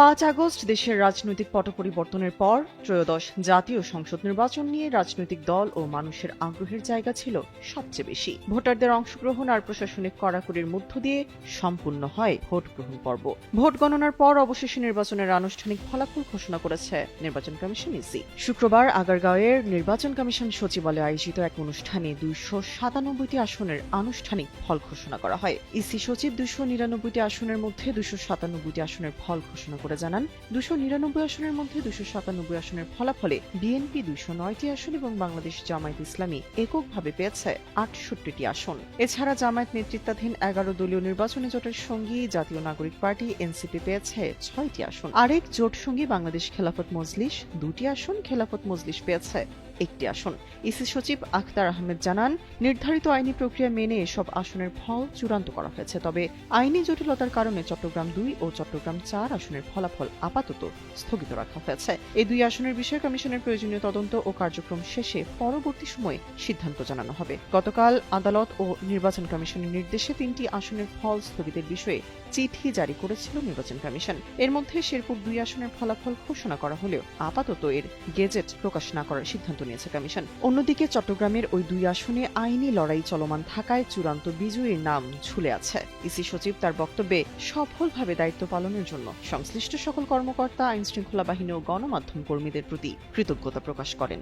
পাঁচ আগস্ট দেশের রাজনৈতিক পট পরিবর্তনের পর ত্রয়োদশ জাতীয় সংসদ নির্বাচন নিয়ে রাজনৈতিক দল ও মানুষের আগ্রহের জায়গা ছিল সবচেয়ে বেশি। ভোটারদের অংশগ্রহণ আর প্রশাসনিক কড়াকড়ির মধ্য দিয়ে সম্পূর্ণ হয় ভোট গ্রহণ পর্ব। ভোট গণনার পর অবশেষে নির্বাচনের আনুষ্ঠানিক ফলাফল ঘোষণা করেছে নির্বাচন কমিশন ইসি। শুক্রবার আগারগাঁওয়ের নির্বাচন কমিশন সচিবালয়ে আয়োজিত এক অনুষ্ঠানে দুইশো সাতানব্বইটি আসনের আনুষ্ঠানিক ফল ঘোষণা করা হয়। ইসি সচিব দুশো নিরানব্বইটি আসনের মধ্যে দুশো সাতানব্বইটি আসনের ফল ঘোষণা করে জানান, দুশো নিরানব্বই আসনের মধ্যে দুশো সাতানব্বই আসনের ফলাফলে বিএনপি দুশো নয়টি আসন এবং বাংলাদেশ জামায়াত ইসলামী এককভাবে পেয়েছে আটষট্টিটি আসন। এছাড়া জামায়াত নেতৃত্বাধীন এগারো দলীয় নির্বাচনে জোটের সঙ্গী জাতীয় নাগরিক পার্টি এনসিপি পেয়েছে ছয়টি আসন। আরেক জোট সঙ্গী বাংলাদেশ খেলাফত মজলিশ দুটি আসন খেলাফত মজলিশ পেয়েছে। একটি আসন। ইসি সচিব আখতার আহমেদ জানান, নির্ধারিত আইনি প্রক্রিয়া মেনে এসব আসনের ফল চূড়ান্ত করা হয়েছে, তবে আইনি জটিলতার কারণে চট্টগ্রাম দুই ও চট্টগ্রাম চার আসনের ফলাফল আপাতত স্থগিত রাখা হয়েছে। এই দুই আসনের বিষয়ে কমিশনের প্রয়োজনীয় তদন্ত ও কার্যক্রম শেষে পরবর্তী সময়ে সিদ্ধান্ত জানানো হবে। গতকাল আদালত ও নির্বাচন কমিশনের নির্দেশে তিনটি আসনের ফল স্থগিতের বিষয়ে চিঠি জারি করেছিল নির্বাচন কমিশন। এর মধ্যে শেরপুর দুই আসনের ফলাফল ঘোষণা করা হলেও আপাতত এর গেজেট প্রকাশ না করার সিদ্ধান্ত নিয়েছে কমিশন। অন্যদিকে চট্টগ্রামের ওই দুই আসনে আইনি লড়াই চলমান থাকায় চূড়ান্ত বিজয়ীর নাম ঝুলে আছে। ইসি সচিব তার বক্তব্যে সফলভাবে দায়িত্ব পালনের জন্য সংশ্লিষ্ট সকল কর্মকর্তা আইন শৃঙ্খলা বাহিনী ও গণমাধ্যম কর্মীদের প্রতি কৃতজ্ঞতা প্রকাশ করেন।